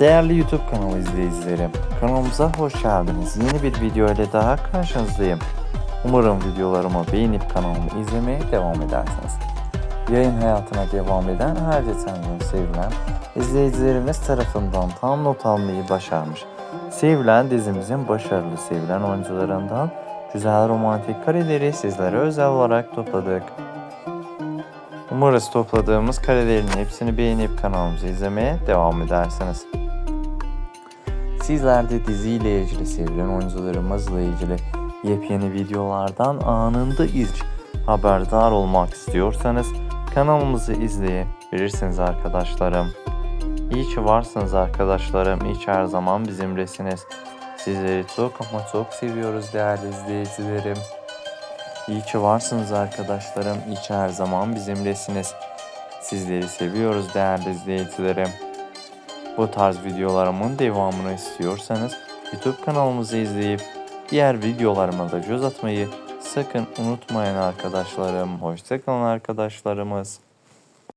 Değerli YouTube kanalı izleyicilerim, kanalımıza hoş geldiniz. Yeni bir video ile daha karşınızdayım. Umarım videolarımı beğenip kanalımı izlemeye devam edersiniz. Yayın hayatına devam eden her gün sevilen izleyicilerimiz tarafından tam not almayı başarmış. Sevilen dizimizin başarılı sevilen oyuncularından güzel romantik kareleri sizlere özel olarak topladık. Umarız topladığımız karelerin hepsini beğenip kanalımızı izlemeye devam edersiniz. Sizler de diziyle ilgili sevilen oyuncularımızla ilgili yepyeni videolardan anında ilk haberdar olmak istiyorsanız kanalımızı izleyebilirsiniz arkadaşlarım. İyi ki varsınız arkadaşlarım. İyi ki her zaman bizimlesiniz. Sizleri çok ama çok seviyoruz değerli izleyicilerim. İyi ki varsınız arkadaşlarım. İyi ki her zaman bizimlesiniz. Sizleri seviyoruz değerli izleyicilerim. Bu tarz videolarımın devamını istiyorsanız YouTube kanalımızı izleyip diğer videolarıma da göz atmayı sakın unutmayın arkadaşlarım. Hoşçakalın arkadaşlarımız.